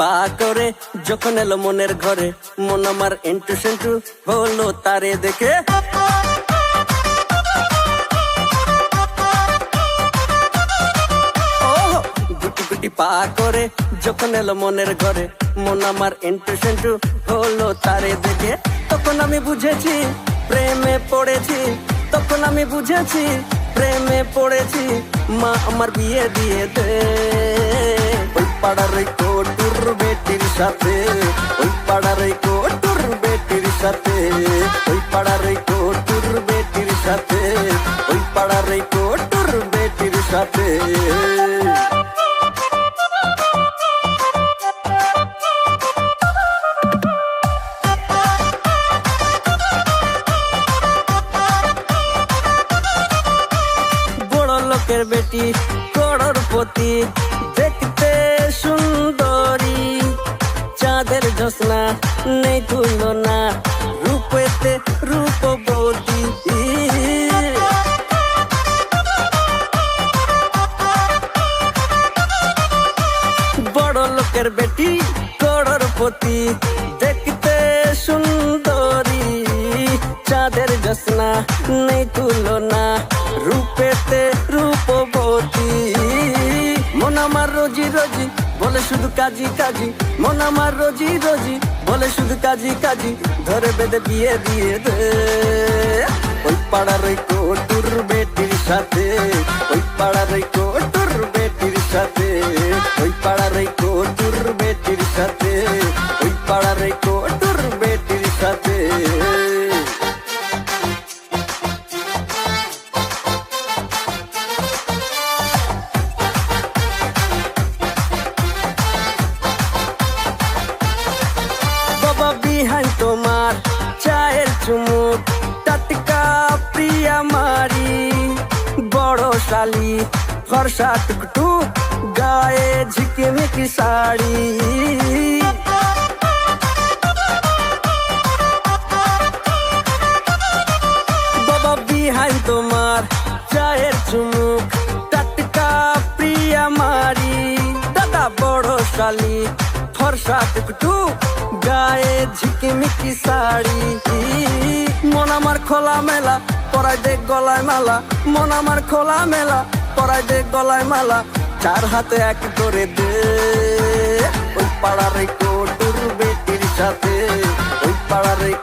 পা করে, যখন এলো মনের ঘরে, মন আমার এন্টু সেন্টু হলো তারে দেখে। গুটি গুটি পা করে, যখন এলো মনের ঘরে, মন আমার এন্টু সেন্টু হলো তারে দেখে। তখন আমি বুঝেছি, প্রেমে পড়েছি, তখন আমি বুঝেছি, প্রেমে পড়েছি, মা আমার বিয়ে দিয়ে দে। পাড়ার কোটুর বেটির সাথে ওই পাড়ার কোটুর বেটির সাথে ওই পাড়ার কোটুর বেটির সাথে ওই পাড়ার কোটুর বেটির সাথে লোকের বেটি করোড়পতি দেখতে চাঁদের ঝোসনা নেই তুলনা। রূপেতে রূপবতী। বড় লোকের বেটি করোড়পতি, দেখতে সুন্দরী। চাঁদের জসনা নেই তুলনা, রূপেতে রূপবতী। মন আমার রোজি রোজি বলে শুধু কাজী কাজী, মন আমার রোজি রোজি, বলে শুধু কাজী কাজী, ধরে বেঁধে বিয়ে দিয়ে দে। ওই পাড়ার ওই কোটুর বেটির সাথে, ওই পাড়ার ওই কোটুর বেটির সাথে, ওই পাড়ার ওই কোটুর চুমুক টাটকা প্রিয়া মারি, বড় শালি ফর্সা টুকটুক গায়ে ঝিকিমিকি শাড়ি। বাবা বিহান তোমার চায়ের চুমুক, টাটকা প্রিয়া মারি, দাদা বড় শালি ফর্সা টুকটু গায়ে ঝিকিমিকি শাড়ি। খোলা মেলা পরাই দেখ গলায় মালা। মন আমার খোলা মেলা পরাই দেখ গলায় মালা। চার হাতে এক করে দে, ওই পাড়ার রেকর্ড কোটুর বেটির সাথে। ওই পাড়ার এই